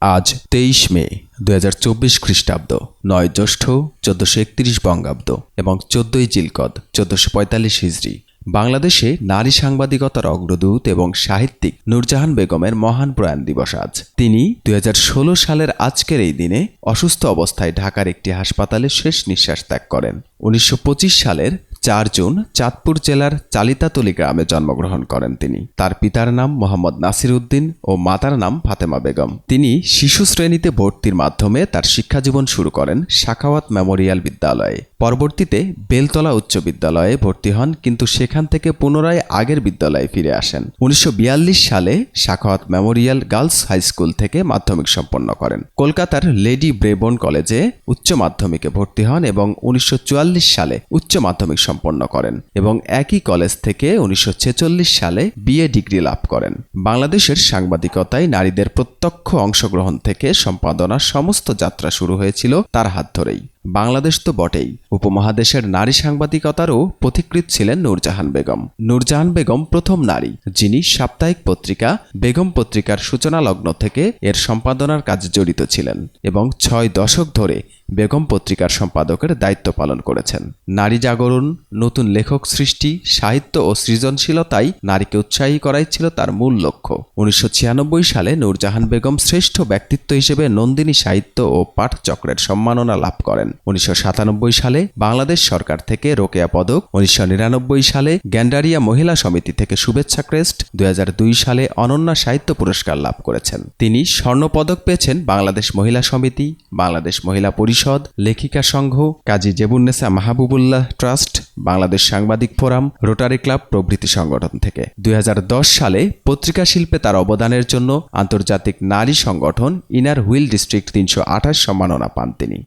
আজ তেইশ মে, দুই হাজার চব্বিশ খ্রিস্টাব্দ, নয় জ্যৈষ্ঠ, চোদ্দশো একত্রিশ বঙ্গাব্দ এবং চোদ্দই জিলকদ, চোদ্দশো পঁয়তাল্লিশ হিজড়ি। বাংলাদেশে নারী সাংবাদিকতার অগ্রদূত এবং সাহিত্যিক নূরজাহান বেগমের মহান প্রয়াণ দিবস আজ। তিনি দুই হাজার ষোলো সালের আজকের এই দিনে অসুস্থ অবস্থায় ঢাকার একটি হাসপাতালে শেষ নিঃশ্বাস ত্যাগ করেন। উনিশশো পঁচিশ সালের চার জুন চাঁদপুর জেলার চালিতাতলি গ্রামে জন্মগ্রহণ করেন তিনি। তার পিতার নাম মোহাম্মদ নাসির উদ্দিন ও মাতার নাম ফাতেমা বেগম। তিনি শিশু শ্রেণীতে ভর্তির মাধ্যমে তার শিক্ষাজীবন শুরু করেন শাখাওয়াত মেমোরিয়াল বিদ্যালয়ে। পরবর্তীতে বেলতলা উচ্চ বিদ্যালয়ে ভর্তি হন, কিন্তু সেখান থেকে পুনরায় আগের বিদ্যালয়ে ফিরে আসেন। উনিশশো বিয়াল্লিশ সালে Shakhawat memorial girls high school থেকে মাধ্যমিক সম্পন্ন করেন। কলকাতার লেডি ব্রেবন কলেজে উচ্চ মাধ্যমিকে ভর্তি হন এবং উনিশশো চুয়াল্লিশ সালে উচ্চ মাধ্যমিক সম্পন্ন করেন এবং একই কলেজ থেকে উনিশশো ছেচল্লিশ সালে বিএ ডিগ্রি লাভ করেন। বাংলাদেশের সাংবাদিকতায় নারীদের প্রত্যক্ষ অংশগ্রহণ থেকে সম্পাদনার সমস্ত যাত্রা শুরু হয়েছিল তার হাত ধরেই। বাংলাদেশ তো বটেই। উপমহাদেশের নারী সাংবাদিকতারও পথিকৃৎ ছিলেন নূরজাহান বেগম। নূরজাহান বেগম প্রথম নারী, যিনি সাপ্তাহিক পত্রিকা, বেগম পত্রিকার সূচনা লগ্ন থেকে এর সম্পাদনার কাজে জড়িত ছিলেন এবং ছয় দশক ধরে বেগম পত্রিকার সম্পাদকের দায়িত্ব পালন করেছেন। নারী জাগরণ, নতুন লেখক সৃষ্টি, সাহিত্য ও সৃজনশীলতাই নারীকে উৎসাহী করাই ছিল তার মূল লক্ষ্য। উনিশশো ছিয়ানব্বই সালে নূরজাহান বেগম শ্রেষ্ঠ ব্যক্তিত্ব হিসেবে নন্দিনী সাহিত্য ও পাঠচক্রের সম্মাননা লাভ করেন। উনিশশো সাতানব্বই সালে বাংলাদেশ সরকার থেকে রোকেয়া পদক উনিশশো নিরানব্বই সালে গ্যান্ডারিয়া মহিলা সমিতি থেকে শুভেচ্ছা ক্রেস্ট দুই হাজার দুই সালে অনন্যা সাহিত্য পুরস্কার লাভ করেছেন। তিনি স্বর্ণপদক পেয়েছেন বাংলাদেশ মহিলা সমিতি, Bangladesh Mahila Parishad, Lekhika Sangha, Kazi Zebunnesa Mahbubullah trust, Bangladesh Sangbadik forum, Rotary club প্রভৃতি সংগঠন থেকে। দুই হাজার দশ সালে পত্রিকা শিল্পে তার অবদানের জন্য আন্তর্জাতিক নারী সংগঠন ইনার হুইল ডিস্ট্রিক্ট তিনশো আঠাশ সম্মাননা পান তিনি।